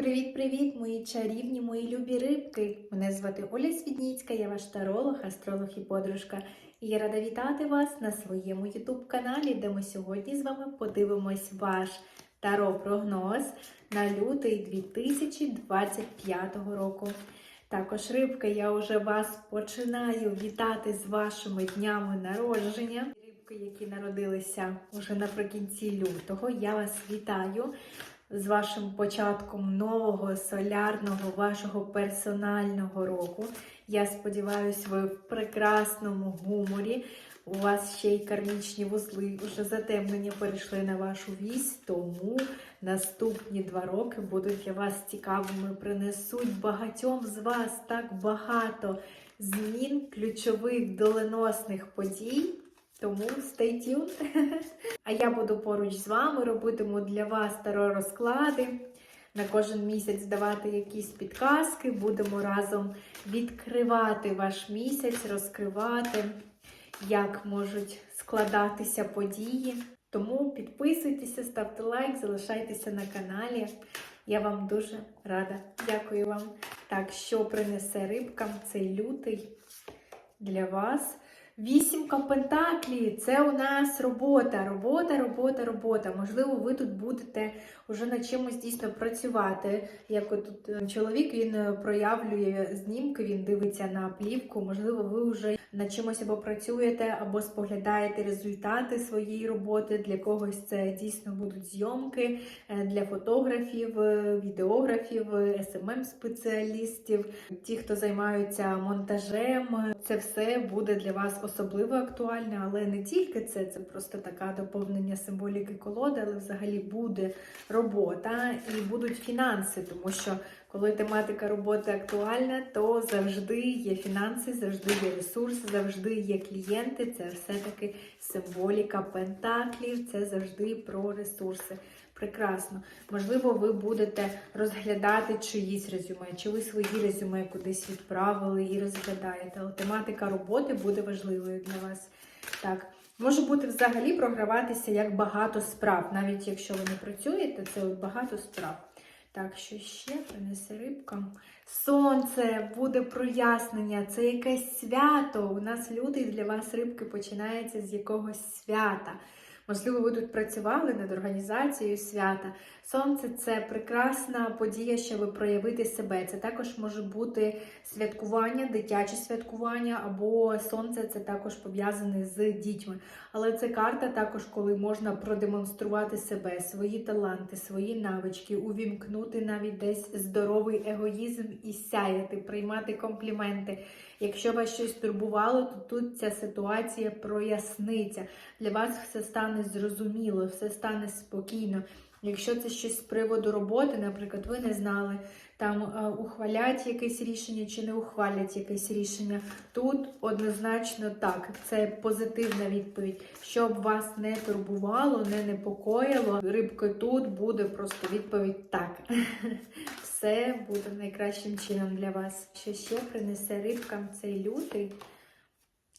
Привіт-привіт, мої чарівні, мої любі рибки! Мене звати Оля Свідніцька, я ваш таролог, астролог і подружка. І я рада вітати вас на своєму ютуб-каналі, де ми сьогодні з вами подивимось ваш таро-прогноз на лютий 2025 року. Також, рибки, я вже вас починаю вітати з вашими днями народження. Рибки, які народилися уже наприкінці лютого, я вас вітаю з вашим початком нового солярного вашого персонального року. Я сподіваюся, ви в прекрасному гуморі. У вас ще й кармічні вузли, вже затемнення перейшли на вашу вісь, тому наступні два роки будуть для вас цікавими. Принесуть багатьом з вас так багато змін, ключових доленосних подій. Тому stay tuned. А я буду поруч з вами, робитиму для вас таро розклади. На кожен місяць давати якісь підказки. Будемо разом відкривати ваш місяць, розкривати, як можуть складатися події. Тому підписуйтеся, ставте лайк, залишайтеся на каналі. Я вам дуже рада. Дякую вам. Так, що принесе рибкам цей лютий для вас? Вісімка пентаклі це у нас робота, робота, робота, робота. Можливо, ви тут будете вже над чимось дійсно працювати. Як тут чоловік він проявлює знімки, він дивиться на плівку. Можливо, ви вже над чимось або працюєте, або споглядаєте результати своєї роботи. Для когось це дійсно будуть зйомки е, для фотографів, е, відеографів, СММ-спеціалістів, ті, хто займаються монтажем. Це все буде для вас особливо актуальне, але не тільки це, це просто така доповнення символіки колоди, але взагалі буде робота і будуть фінанси, тому що коли тематика роботи актуальна, то завжди є фінанси, завжди є ресурси, завжди є клієнти. Це все-таки символіка пентаклів, це завжди про ресурси. Прекрасно. Можливо, ви будете розглядати чиїсь резюме, чи ви свої резюме кудись відправили і розглядаєте. Але тематика роботи буде важливою для вас. Так, може бути взагалі програватися як багато справ. Навіть якщо ви не працюєте, це багато справ. Так, що ще принесе рибка? Сонце, буде прояснення, це якесь свято. У нас лютий для вас рибки починається з якогось свята. Можливо, ви тут працювали над організацією свята. Сонце це прекрасна подія, щоб проявити себе. Це також може бути святкування, дитяче святкування, або сонце це також пов'язане з дітьми. Але це карта також, коли можна продемонструвати себе, свої таланти, свої навички, увімкнути навіть десь здоровий егоїзм і сяяти, приймати компліменти. Якщо вас щось турбувало, то тут ця ситуація проясниться. Для вас все стане зрозуміло, все стане спокійно. Якщо це щось з приводу роботи, наприклад, ви не знали, там е, ухвалять якесь рішення чи не ухвалять якесь рішення, тут однозначно так, це позитивна відповідь. Щоб вас не турбувало, не непокоїло, рибки тут буде просто відповідь так. Все буде найкращим чином для вас. Що ще принесе рибкам цей лютий?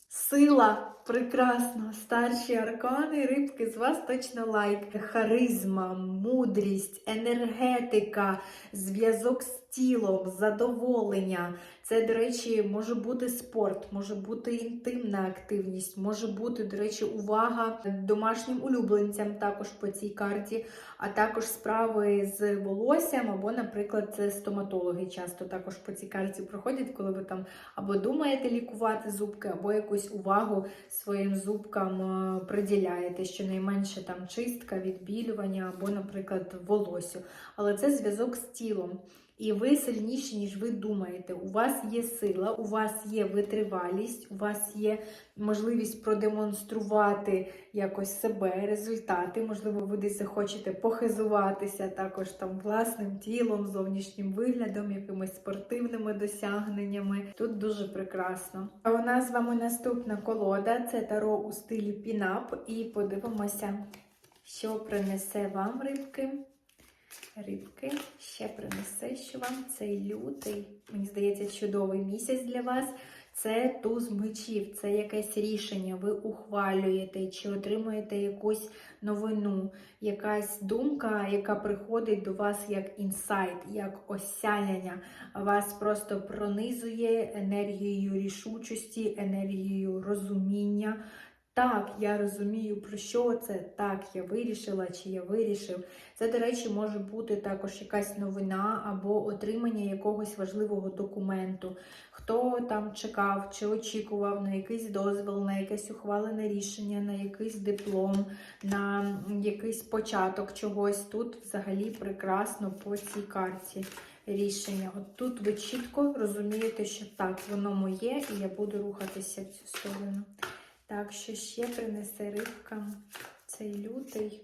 Сила прекрасно, старші аркани, рибки з вас точно лайк. Харизма, мудрість, енергетика, зв'язок з тілом, задоволення. Це, до речі, може бути спорт, може бути інтимна активність, може бути, до речі, увага домашнім улюбленцям також по цій карті, а також справи з волоссям, або, наприклад, це стоматологи часто також по цій карті проходять, коли ви там або думаєте лікувати зубки, або якусь увагу своїм зубкам е, приділяєте, щонайменше там чистка, відбілювання, або, наприклад, волосю. Але це зв'язок з тілом. І ви сильніші, ніж ви думаєте. У вас є сила, у вас є витривалість, у вас є можливість продемонструвати якось себе, результати. Можливо, ви десь захочете похизуватися також там власним тілом, зовнішнім виглядом, якимись спортивними досягненнями. Тут дуже прекрасно. А у нас з вами наступна колода це таро у стилі пінап. І подивимося, що принесе вам рибки. Рибки ще принесе, що вам цей лютий. Мені здається, чудовий місяць для вас. Це туз мечів, це якесь рішення, ви ухвалюєте чи отримуєте якусь новину, якась думка, яка приходить до вас як інсайт, як осяяння. Вас просто пронизує енергією рішучості, енергією розуміння. Так, я розумію, про що це. Так, я вирішила чи я вирішив. Це, до речі, може бути також якась новина або отримання якогось важливого документу. Хто там чекав чи очікував на якийсь дозвіл, на якесь ухвалене рішення, на якийсь диплом, на якийсь початок чогось. Тут взагалі прекрасно по цій карті рішення. От тут ви чітко розумієте, що так, воно моє, і я буду рухатися в цю сторону. Так, що ще принесе рибка цей лютий.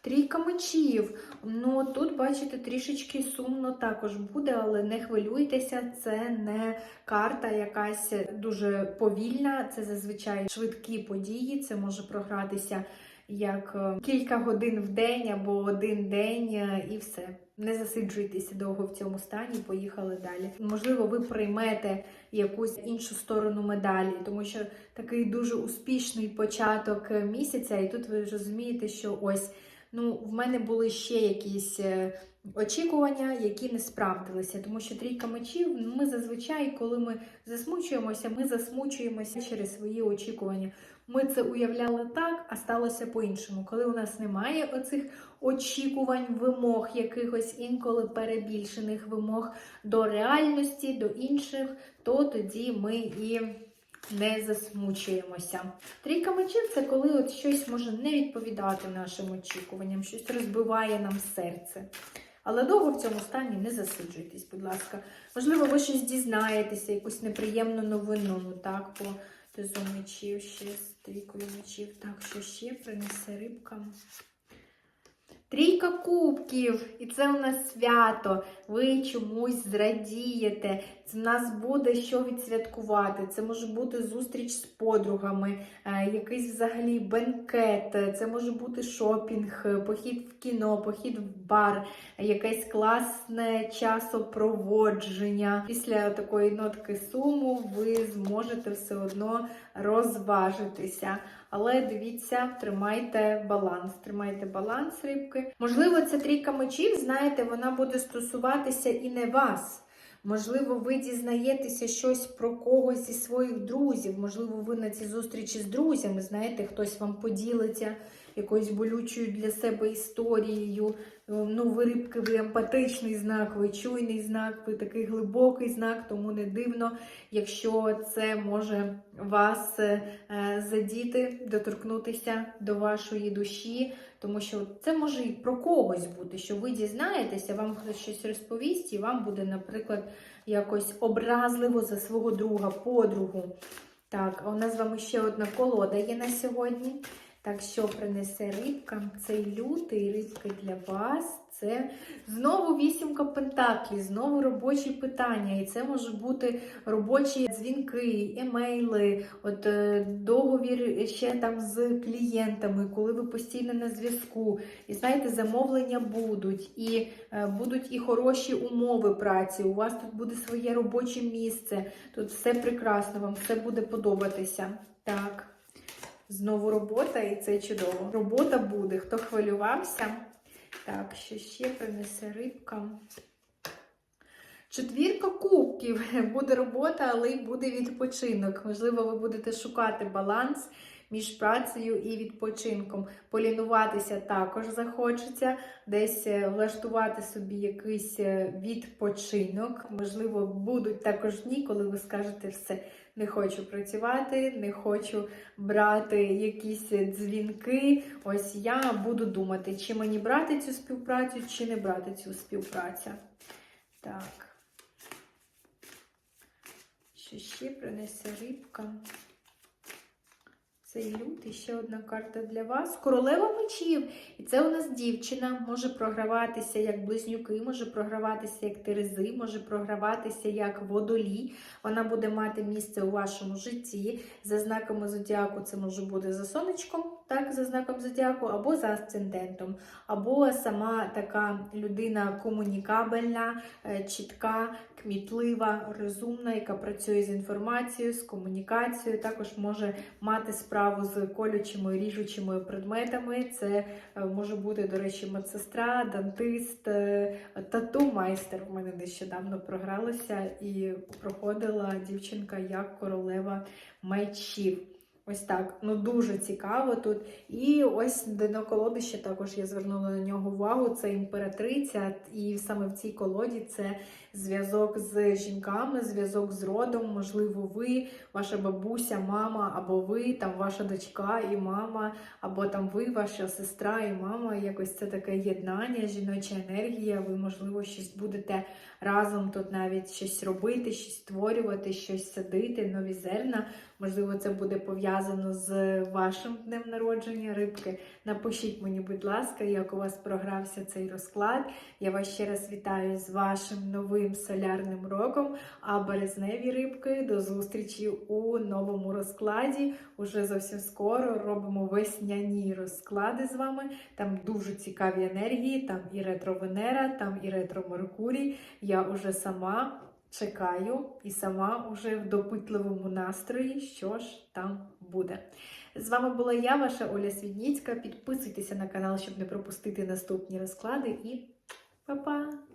Трійка мечів. Ну, тут, бачите, трішечки сумно також буде, але не хвилюйтеся, це не карта якась дуже повільна, це зазвичай швидкі події, це може програтися як е, кілька годин в день або один день, е, і все. Не засиджуйтеся довго в цьому стані, поїхали далі. Можливо, ви приймете якусь іншу сторону медалі, тому що такий дуже успішний початок місяця, і тут ви розумієте, що ось ну, в мене були ще якісь е, очікування, які не справдилися. Тому що трійка мечів, ми зазвичай, коли ми засмучуємося, ми засмучуємося через свої очікування. Ми це уявляли так, а сталося по-іншому. Коли у нас немає оцих очікувань, вимог, якихось інколи перебільшених вимог до реальності, до інших, то тоді ми і не засмучуємося. Трійка мечів це коли от щось може не відповідати нашим очікуванням, щось розбиває нам серце. Але довго в цьому стані не засиджуйтесь, будь ласка. Можливо, ви щось дізнаєтеся, якусь неприємну новину, ну так, по тезу мечів, ще з трійкою мечів. Так, що ще принесе рибка. Трійка кубків, і це у нас свято. Ви чомусь зрадієте. Це в нас буде що відсвяткувати. Це може бути зустріч з подругами, е, якийсь взагалі бенкет, це може бути шопінг, похід в кіно, похід в бар, якесь класне часопроводження. Після такої нотки суму ви зможете все одно розважитися. Але дивіться, тримайте баланс, тримайте баланс рибки. Можливо, ця трійка мечів, знаєте, вона буде стосуватися і не вас. Можливо, ви дізнаєтеся щось про когось зі своїх друзів. Можливо, ви на цій зустрічі з друзями, знаєте, хтось вам поділиться якоюсь болючою для себе історією. Ну, ви рибки, ви емпатичний знак, ви чуйний знак, ви такий глибокий знак, тому не дивно, якщо це може вас е, задіти, доторкнутися до вашої душі, тому що це може і про когось бути, що ви дізнаєтеся, вам хтось щось розповість, і вам буде, наприклад, якось образливо за свого друга, подругу. Так, у нас з вами ще одна колода є на сьогодні. Так, що принесе рибка? Цей лютий рибки для вас. Це знову вісімка пентаклів, знову робочі питання. І це може бути робочі дзвінки, емейли, от е, договір ще там з клієнтами, коли ви постійно на зв'язку. І знаєте, замовлення будуть, і е, будуть і хороші умови праці. У вас тут буде своє робоче місце. Тут все прекрасно, вам все буде подобатися. Так. Знову робота, і це чудово. Робота буде. Хто хвилювався? Так, що ще принесе рибка. Четвірка кубків. Буде робота, але й буде відпочинок. Можливо, ви будете шукати баланс між працею і відпочинком. Полінуватися також захочеться, десь е, влаштувати собі якийсь е, відпочинок. Можливо, будуть також дні, коли ви скажете все. Не хочу працювати, не хочу брати якісь дзвінки. Ось я буду думати, чи мені брати цю співпрацю, чи не брати цю співпрацю. Так. Що ще принесе рибка? Цей лютий ще одна карта для вас. Королева мечів. І це у нас дівчина може програватися як близнюки, може програватися як терези, може програватися як водолій. Вона буде мати місце у вашому житті. За знаками зодіаку це може бути за сонечком. Так, за знаком зодіаку, або за асцендентом, або сама така людина комунікабельна, е, чітка, кмітлива, розумна, яка працює з інформацією, з комунікацією, також може мати справу з колючими ріжучими предметами. Це е, може бути, до речі, медсестра, дантист, е, тату-майстер. В мене нещодавно програлося і проходила дівчинка як королева мечів. Ось так, ну дуже цікаво тут. І ось на колодище також я звернула на нього увагу. Це імператриця, і саме в цій колоді це зв'язок з жінками, зв'язок з родом. Можливо, ви, ваша бабуся, мама, або ви, там ваша дочка і мама, або там ви, ваша сестра і мама. Якось це таке єднання, жіноча енергія. Ви, можливо, щось будете разом тут навіть щось робити, щось створювати, щось садити, нові зерна. Можливо, це буде пов'язано з вашим днем народження рибки. Напишіть мені, будь ласка, як у вас програвся цей розклад. Я вас ще раз вітаю з вашим новим солярним роком. А березневі рибки до зустрічі у новому розкладі. Уже зовсім скоро робимо весняні розклади з вами. Там дуже цікаві енергії, там і ретро-Венера, там і ретро-Меркурій. Я уже сама чекаю і сама уже в допитливому настрої, що ж там буде. З вами була я, ваша Оля Свідніцька. Підписуйтеся на канал, щоб не пропустити наступні розклади. І па-па!